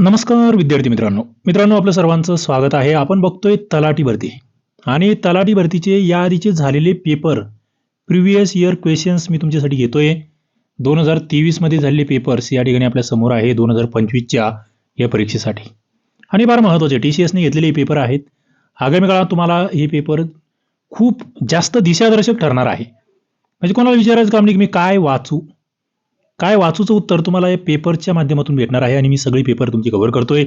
नमस्कार विद्यार्थी मित्रांनो. मित्रांनो आपलं सर्वांचं स्वागत आहे. आपण बघतोय तलाठी भरती. आणि तलाठी भरतीचे या आधीचे झालेले पेपर प्रिव्हियस इयर क्वेश्चन्स मी तुमच्यासाठी घेतोय. दोन हजार तेवीसमध्ये झालेले पेपर्स या ठिकाणी आपल्यासमोर आहे दोन हजार पंचवीसच्या या परीक्षेसाठी. आणि फार महत्त्वाचे टी सी एसने घेतलेले हे पेपर आहेत. आगामी काळात तुम्हाला हे पेपर खूप जास्त दिशादर्शक ठरणार आहे. म्हणजे कोणाला विचारायचं काम नाही की मी काय वाचू? काय वाचूचं उत्तर तुम्हाला या पेपरच्या माध्यमातून भेटणार आहे आणि मी सगळी पेपर तुमची कव्हर करतोय.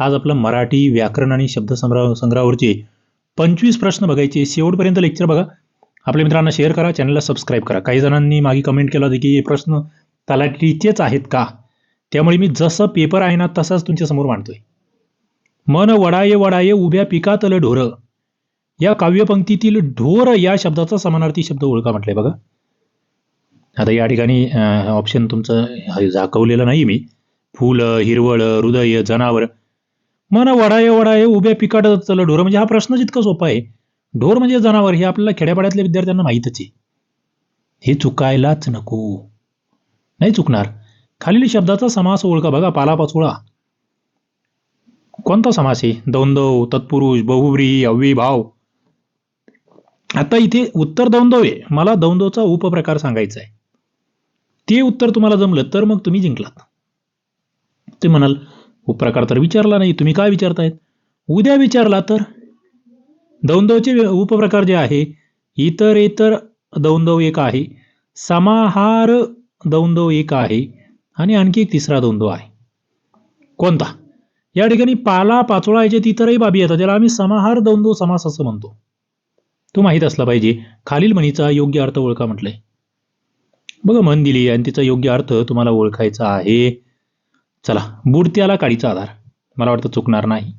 आज आपलं मराठी व्याकरण आणि शब्दसंग्रह संग्रहावरचे पंचवीस प्रश्न बघायचे. शेवटपर्यंत लेक्चर बघा. आपल्या मित्रांना शेअर करा चॅनलला सबस्क्राईब करा. काही जणांनी मागे कमेंट केला होता की हे प्रश्न तलाठीचेच आहेत का? त्यामुळे मी जसं पेपर आहे ना तसाच तुमच्यासमोर मांडतोय. मन वडाये वडाये उभ्या पिकातलं ढोरं. या काव्यपंक्तीतील ढोर या शब्दाचा समानार्थी शब्द ओळखा म्हटलंय बघा. आता या ठिकाणी ऑप्शन तुमचं हे झाकवलेलं नाही मी. फुलं हिरवळ हृदय जनावर. मन वडाय वडाय उभ्या पिकाट चल ढोर. म्हणजे हा प्रश्न जितका सोपा आहे ढोर म्हणजे जनावर हे आपल्याला खेड्यापाड्यातल्या विद्यार्थ्यांना माहीतच आहे. हे चुकायलाच नको. नाही चुकणार. खालील शब्दाचा समास ओळखा बघा पालापाचोळा. कोणता समास आहे? दौंदव तत्पुरुष बहुव्री अव्यभाव आता इथे उत्तर दौंदव आहे. मला दौंदवचा उपप्रकार सांगायचा आहे. ते उत्तर तुम्हाला जमलं तर मग तुम्ही जिंकलात. ते म्हणाल हो, उपप्रकार तर विचारला नाही तुम्ही काय विचारतायत? उद्या विचारला तर दौंदवचे उपप्रकार जे आहे इतर इतर दौंदव एक आहे समाहार दौंदव एक आहे आणि आणखी एक तिसरा दौंदव आहे. कोणता? या ठिकाणी पाला पाचोळा याच्यात इतरही बाबी येतात ज्याला आम्ही समाहार दौंदव समास असं म्हणतो. तो माहीत असला पाहिजे. खालील म्हणीचा योग्य अर्थ ओळखा म्हटलंय. बघा मन दिली आणि तिचा योग्य अर्थ तुम्हाला ओळखायचा आहे. चला बुडत्याला काडीचा आधार. मला वाटतं चुकणार नाही.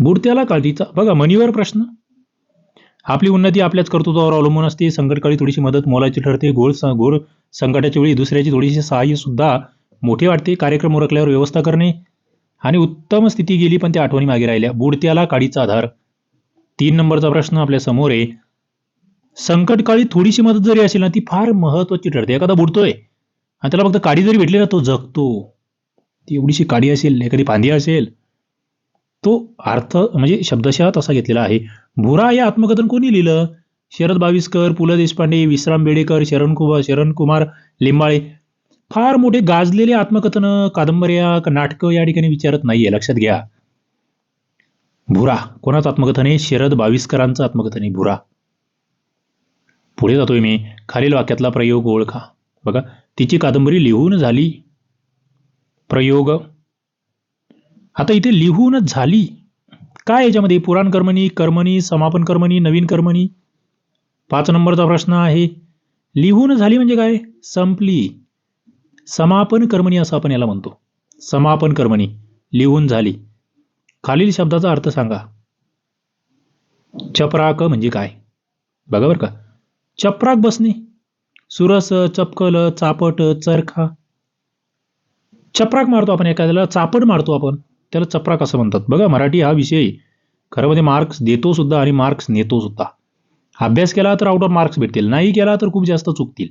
बुडत्याला काळीचा बघा मनीवर प्रश्न. आपली उन्नती आपल्याच कर्तृत्वावर अवलंबून असते. संकटकाळी थोडीशी मदत मोलाची ठरते. गोळ गोळ संकटाच्या वेळी दुसऱ्याची थोडीशी सहाय्य सुद्धा मोठे वाटते. कार्यक्रम उरकल्यावर व्यवस्था करणे. आणि उत्तम स्थिती गेली पण त्या आठवणी मागे राहिल्या. बुडत्याला काडीचा आधार. तीन नंबरचा प्रश्न आपल्यासमोर आहे. संकटकाळी थोडीशी मदत जरी असेल ना ती फार महत्वाची ठरते. एखादा बुडतोय आणि त्याला फक्त काडी जरी भेटली ना तो जगतो. ती एवढीशी काडी असेल एखादी फांदी असेल तो अर्थ म्हणजे शब्दशः तसा घेतलेला आहे. भुरा या आत्मकथन कोणी लिहिलं? शरद बाविस्कर पु ल देशपांडे विश्राम बेडेकर शरण कुमार शरण कुमार लिंबाळे. फार मोठे गाजलेले आत्मकथन कादंबऱ्या नाटकं या ठिकाणी विचारत नाहीये. लक्षात घ्या. भुरा कोणाचं आत्मकथन आहे? शरद बावीसकरांचं आत्मकथन आहे भुरा पुढे जातोय मी. खालील वाक्यातला प्रयोग ओळखा. बघा तिची कादंबरी लिहून झाली. प्रयोग. आता इथे लिहून झाली. काय याच्यामध्ये? पुराण कर्मणी कर्मणी समापन कर्मणी नवीन कर्मणी? पाच नंबरचा प्रश्न आहे. लिहून झाली म्हणजे काय? संपली. समापन कर्मणी असं आपण याला म्हणतो. समापन कर्मणी. लिहून झाली. खालील शब्दाचा अर्थ सांगा. चपराक म्हणजे काय? बघा बरं का. चपराक बसणे सुरस चपकल चापट चरखा. चपराक मारतो आपण एखाद्याला चापट मारतो आपण. त्याला चपराक असं म्हणतात. बघा मराठी हा विषय खरं म्हणजे मार्क्स देतो सुद्धा आणि मार्क्स नेतो सुद्धा. अभ्यास केला तर आउट ऑफ मार्क्स भेटतील. नाही केला तर खूप जास्त चुकतील.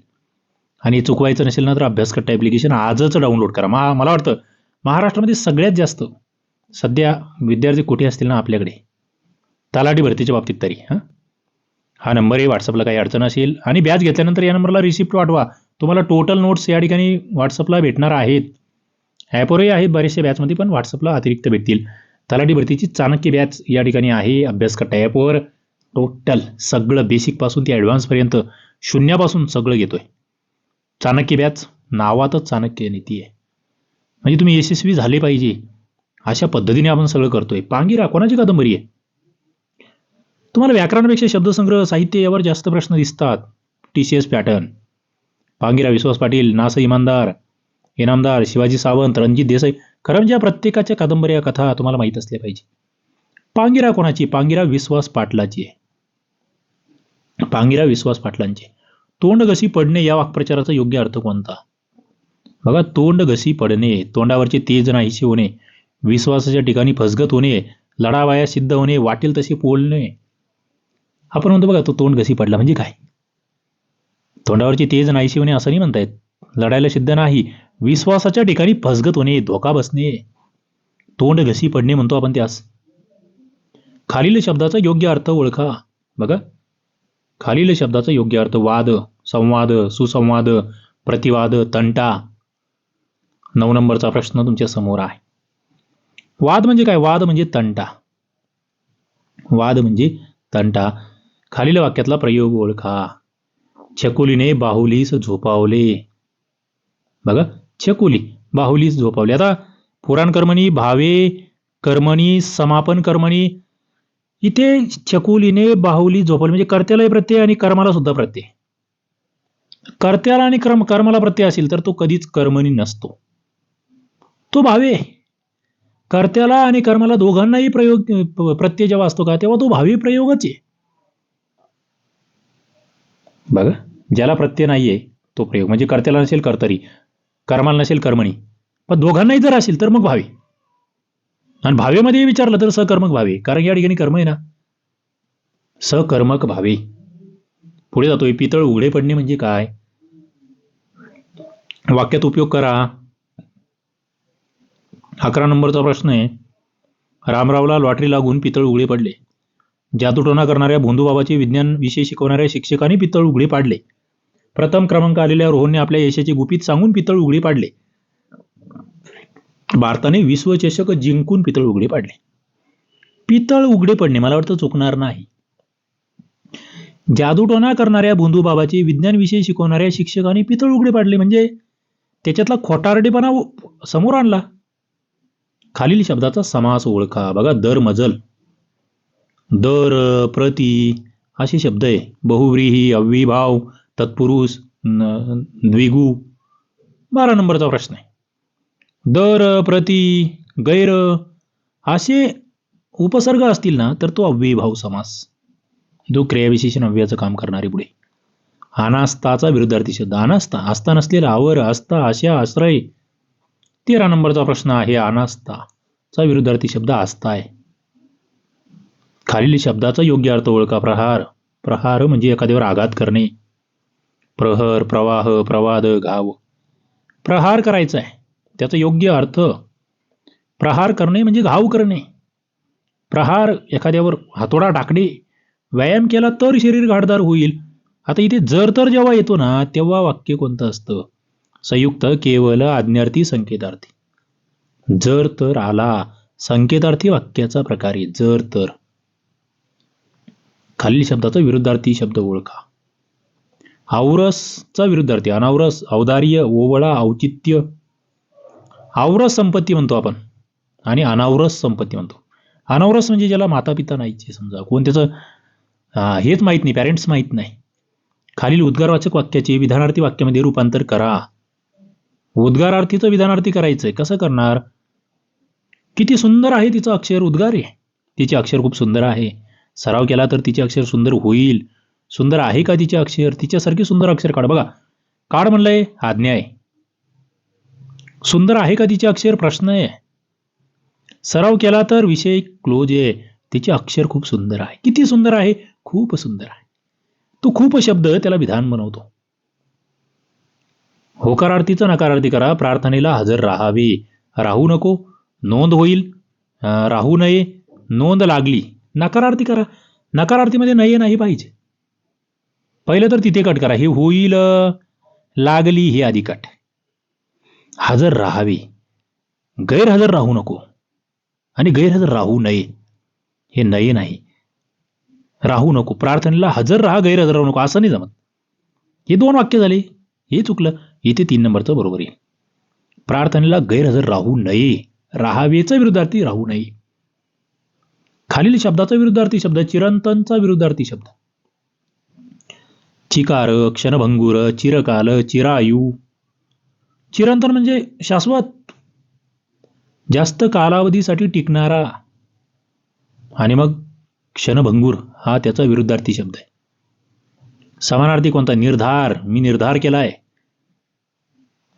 आणि चुकवायचं नसेल ना तर अभ्यासकट्टा ॲप्लिकेशन आजच डाउनलोड करा. मा मला वाटतं महाराष्ट्रामध्ये सगळ्यात जास्त सध्या विद्यार्थी कुठे असतील ना आपल्याकडे? तलाठी भरतीच्या बाबतीत तरी हां? हा नंबर आहे व्हॉट्सअपला काही अडचण असेल. आणि बॅच घेतल्यानंतर या नंबरला रिसिप्ट पाठवा. तुम्हाला टोटल नोट्स या ठिकाणी व्हॉट्सअपला भेटणार आहेत. ॲपवरही आहेत बरेचसे बॅचमध्ये पण व्हॉट्सअपला अतिरिक्त भेटतील. तलाठी भरतीची चाणक्य बॅच या ठिकाणी आहे. अभ्यासकट्टा ॲपवर टोटल सगळं बेसिकपासून ते ॲडव्हान्सपर्यंत शून्यापासून सगळं घेतो आहे चाणक्य बॅच नावातच चाणक्य नीती आहे. म्हणजे तुम्ही यशस्वी झाले पाहिजे. अशा पद्धतीने आपण सगळं करतोय. पांगिरा कोणाची कादंबरी आहे? तुम्हाला व्याकरणापेक्षा शब्दसंग्रह साहित्य यावर जास्त प्रश्न दिसतात. T C S pattern Pangira Vishwas Patil नास इमानदार. इनामदार शिवाजी सावंत रणजित देसाई. खरं म्हणजे या प्रत्येकाच्या कादंबऱ्या कथा तुम्हाला माहीत असल्या पाहिजे. पांगिरा कोणाची? पांगिरा विश्वास पाटलाची आहे. पांगिरा विश्वास पाटलांची तोंड घसी पडणे या वाक्प्रचाराचा योग्य अर्थ कोणता? बघा तोंड घसी पडणे तोंडावरचे तेज नाहीसे होणे विश्वासाच्या ठिकाणी फसगत होणे लढावाया सिद्ध होणे वाटेल तसे बोलणे आपण म्हणतो बघा तो तोंड घसी पडला म्हणजे काय? तोंडावरची तेज नाहीशी होणे असं नाही म्हणतायत. लढायला सिद्ध नाही. विश्वासाच्या ठिकाणी फसगत होणे धोका बसणे तोंड घसी पडणे म्हणतो आपण त्यास. खालील शब्दाचा योग्य अर्थ ओळखा. बघा. खालील शब्दाचा योग्य अर्थ वाद संवाद सुसंवाद प्रतिवाद तंटा. नऊ नंबरचा प्रश्न तुमच्यासमोर आहे. वाद म्हणजे काय? वाद म्हणजे तंटा. वाद म्हणजे तंटा. खालील वाक्यातला प्रयोग ओळखा. छकुलीने बाहुलीस झोपावले. बघा छकुली बाहुलीस झोपावले. आता पुराण कर्मणी भावे कर्मणी समापन कर्मणी इथे छकुलीने बाहुली झोपवली. म्हणजे कर्त्यालाही प्रत्यय आणि कर्माला सुद्धा प्रत्यय. कर्त्याला आणि कर्म कर्माला प्रत्यय असेल तर तो कधीच कर्मणी नसतो. तो भावे. कर्त्याला आणि कर्माला दोघांनाही प्रयोग प्रत्यय जेव्हा असतो का तेव्हा तो भावी प्रयोगच आहे. बघा ज्याला प्रत्यय नाहीये तो प्रयोग. म्हणजे कर्त्याला नसेल कर्तरी कर्माला नसेल कर्मणी. पण दोघांनाही जर असेल तर मग भावे. आणि भावेमध्ये विचारलं तर सकर्मक भावे. कारण या ठिकाणी कर्म आहे ना. सकर्मक भावे. पुढे जातोय पितळ उघडे पडणे म्हणजे काय? वाक्यात उपयोग करा. अकरा नंबरचा प्रश्न आहे. रामरावला लॉटरी लागून पितळ उघडे पडले. जादूटोना करणाऱ्या भोंदूबाबाचे विज्ञान विषय शिकवणाऱ्या शिक्षकांनी पितळ उघडे पाडले. प्रथम क्रमांक आलेल्या रोहनने आपल्या यशाचे गुपित सांगून पितळ उघडे पाडले. भारताने विश्वचषक जिंकून पितळ उघडे पाडले. पितळ उघडे पडणे मला वाटतं चुकणार नाही. जादूटोना करणाऱ्या भोंदूबाबाचे विज्ञान विषय शिकवणाऱ्या शिक्षकांनी पितळ उघडे पाडले म्हणजे त्याच्यातला खोटारडेपणा समोर आणला. खालील शब्दाचा समास ओळखा. बघा दर मजल. दर प्रति असे शब्द आहे. बहुव्रीही अव्यभाव तत्पुरुष न- द्विगु. बारा नंबरचा प्रश्न आहे. दर प्रति गैर असे उपसर्ग असतील ना तर तो अव्ययभाव समास. जो क्रियाविशेषण अव्ययाचं काम करणारे पुढे. अनास्ताचा विरुद्धार्थी शब्द अनास्ता आस्था नसलेला आवर आस्था आशा आश्रय. तेरा नंबरचा प्रश्न आहे अनास्ताचा विरुद्धार्थी शब्द आस्था आहे. खालील शब्दाचा योग्य अर्थ ओळखा. प्रहार. प्रहार म्हणजे एखाद्यावर आघात करणे. प्रहर प्रवाह प्रवाद घाव. प्रहार करायचा आहे. त्याचा योग्य अर्थ. प्रहार करणे म्हणजे घाव करणे. प्रहार एखाद्यावर हातोडा टाकणे. व्यायाम केला तर शरीर गाठदार होईल. आता इथे जर तर जेव्हा येतो ना तेव्हा वाक्य कोणतं असतं? संयुक्त केवळ आज्ञार्थी संकेतार्थी. जर तर आला. संकेतार्थी वाक्याचा प्रकार आहे. जर तर. खालील शब्दाचा विरुद्धार्थी शब्द ओळखा. आवरसचा विरुद्धार्थी अनावरस औदार्य ओवळा औचित्य. आवरस संपत्ती म्हणतो आपण आणि अनावरस संपत्ती म्हणतो. अनावरस म्हणजे ज्याला माता पिता नाहीचे समजा. कोण त्याचं? हेच माहीत नाही पॅरेंट्स माहीत नाही. खालील उद्गारवाचक वाक्याचे विधानार्थी वाक्यामध्ये रूपांतर करा. उद्गारार्थीचं विधानार्थी करायचंय. कसं करणार? किती सुंदर आहे तिचं अक्षर उद्गार आहे. तिचे अक्षर खूप सुंदर आहे. सराव केला तर तिचे अक्षर सुंदर होईल. सुंदर आहे का तिचे अक्षर? तिच्यासारखी सुंदर अक्षर काढ बघा. काढ म्हणलंय आज्ञा आहे. सुंदर आहे का तिचे अक्षर? प्रश्न आहे. सराव केला तर विषय क्लोज आहे. तिचे अक्षर खूप सुंदर आहे. किती सुंदर आहे? खूप सुंदर आहे. तो खूप शब्द त्याला विधान बनवतो. होकारार्थीचा नकारार्थी करा. प्रार्थनेला हजर राहावे. राहू नको. नोंद होईल. राहू नये. नोंद लागली. नकारार्थी करा. नकारार्थीमध्ये नाही नाही पाहिजे. पहिलं तर तिथे कट करा. हे होईल लागली हे आधी कट हजर राहावी. गैरहजर राहू नको. आणि गैरहजर राहू नये. हे नये नाही. राहू नको. प्रार्थनेला हजर राहा गैरहजर राहू नको. असं नाही जमत. हे दोन वाक्य झाले. हे चुकलं. इथे तीन नंबरचं बरोबर आहे. प्रार्थनेला गैरहजर राहू नये. राहावेचं विरुद्धार्थी राहू नये. खालील शब्दाचा विरुद्धार्थी शब्द चिरंतनचा विरुद्धार्थी शब्द. चिकार क्षणभंगूर चिरकाल चिरायू. चिरंतन म्हणजे शाश्वत. जास्त कालावधीसाठी टिकणारा. आणि मग क्षणभंगूर हा त्याचा विरुद्धार्थी शब्द आहे. समानार्थी कोणता? निर्धार. मी निर्धार केलाय.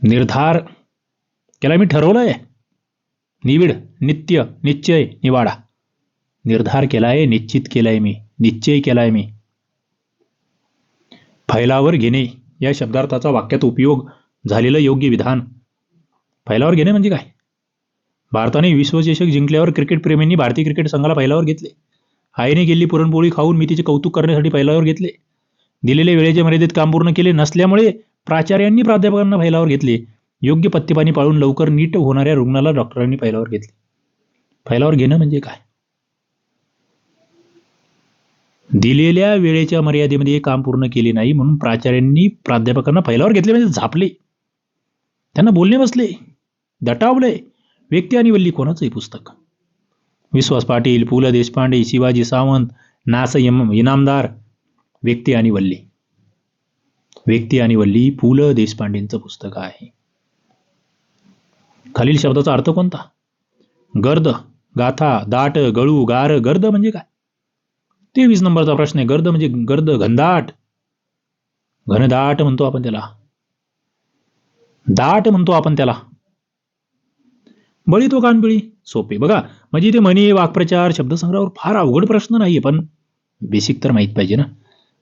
निर्धार केला मी ठरवलंय. निविड नित्य निश्चय निवाडा. निर्धार केलाय निश्चित केलाय मी निश्चय केलाय मी. फैलावर घेणे या शब्दार्थाचा वाक्यात उपयोग झालेलं योग्य विधान. फैलावर घेणे म्हणजे काय? भारताने विश्वचषक जिंकल्यावर क्रिकेट प्रेमींनी भारतीय क्रिकेट संघाला फैलावर घेतले. आईने गेली पुरणपोळी खाऊन मी तिचे कौतुक करण्यासाठी फैलावर घेतले. दिलेले वेळेच्या मर्यादेत काम पूर्ण केले नसल्यामुळे प्राचार्यांनी प्राध्यापकांना फैलावर घेतले. योग्य पत्तेपाणी पाळून लवकर नीट होणाऱ्या रुग्णाला डॉक्टरांनी फैलावर घेतले. फैलावर घेणं म्हणजे काय? दिलेल्या वेळेच्या मर्यादेमध्ये काम पूर्ण केले नाही म्हणून प्राचार्यांनी प्राध्यापकांना फैलावर घेतले म्हणजे झापले. त्यांना बोलणे बसले दटावले. व्यक्ती आणि वल्ली कोणाचंही पुस्तक. विश्वास पाटील पु ल देशपांडे शिवाजी सावंत नास इनामदार व्यक्ती आणि वल्ली. व्यक्ती आणि वल्ली पु ल देशपांडेंचं पुस्तक आहे. खालील शब्दाचा अर्थ कोणता? गर्द गाथा दाट गळू गार गर्द म्हणजे काय? तेवीस नंबरचा प्रश्न आहे. गर्द म्हणजे गर्द घनदाट. घनदाट म्हणतो आपण त्याला. दाट म्हणतो आपण त्याला. बळी तो कानबिळी? सोपे. बघा म्हणजे ते म्हणी वाक्प्रचार शब्दसंग्रहावर फार अवघड प्रश्न नाही पण बेसिक तर माहीत पाहिजे ना.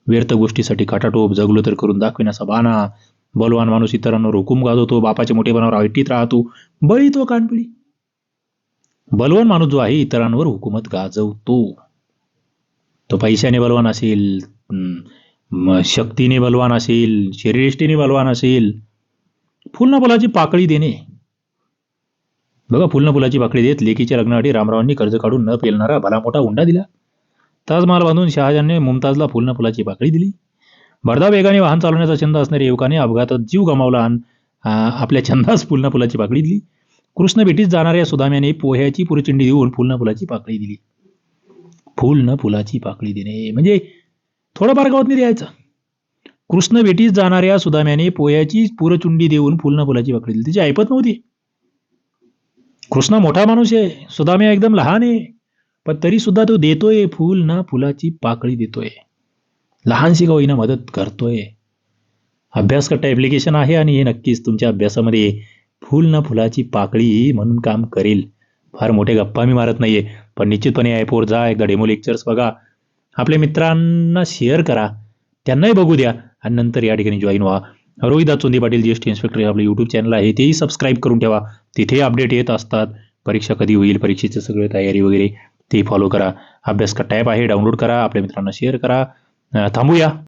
व्यर्थ गोष्टीसाठी काटाटोप जगलो तर करून दाखविण्याचा बाना बलवान माणूस इतरांवर हुकूम गाजवतो बापाच्या मोठेपणावर ऐटीत राहतो. बळी तो कानपिळी बलवान माणूस जो आहे इतरांवर हुकूमत गाजवतो. तो पैशाने बलवान असेल हम्म, शक्तीने बलवान असेल शरीरष्टीने बलवान असेल फुलना फुलाची पाकळी देणे. बघा फुलना फुलाची पाकळी देत लेकीच्या लग्नासाठी रामरावांनी कर्ज काढून न पेलणारा भला मोठा हुंडा दिला. ताजमहाल बांधून शहाजहानने मुमताजला फुलना फुलाची पाकळी दिली. भरदा वेगाने वाहन चालवण्याचा छंद असणाऱ्या युवकाने अपघातात जीव गमावला आणि आपल्या छंदास फुलना फुलाची पाकळी दिली. कृष्णभेटीत जाणाऱ्या सुदाम्याने पोह्याची पुरचिंडी देऊन फुलना फुलाची पाकळी दिली. फुल न फुलाची पाकळी देणे. म्हणजे थोडंफार गावात द्यायचं कृष्ण भेटीस जाणाऱ्या सुदाम्याने पोह्याची पुरचुंडी देऊन फुल न फुलाची पाकळी दिली. तिची ऐपत नव्हती कृष्ण मोठा माणूस आहे. सुदाम्या एकदम लहान आहे. पण तरी सुद्धा तो देतोय फुल ना फुलाची पाकळी देतोय. लहानशी का होईना मदत करतोय. अभ्यास करता ॲप्लिकेशन आहे आणि हे नक्कीच तुमच्या अभ्यासामध्ये फुल ना फुलाची पाकळी म्हणून काम करेल. फार मोठे गप्पा मी मारत नाहीये. पण निश्चितपणे ॲपवर जा एकदा डेमो लेक्चर्स बघा. आपल्या मित्रांना शेअर करा. त्यांनाही बघू द्या. आणि नंतर या ठिकाणी जॉईन व्हा. Rohidas Chondi Patil G S T inspector आपलं यूट्यूब चॅनल आहे. तेही सबस्क्राईब करून ठेवा. तिथे अपडेट येत असतात. परीक्षा कधी होईल परीक्षेची सगळे तयारी वगैरे ते फॉलो करा. अभ्यास का टॅप आहे डाउनलोड करा. आपल्या मित्रांना शेअर करा. थांबूया.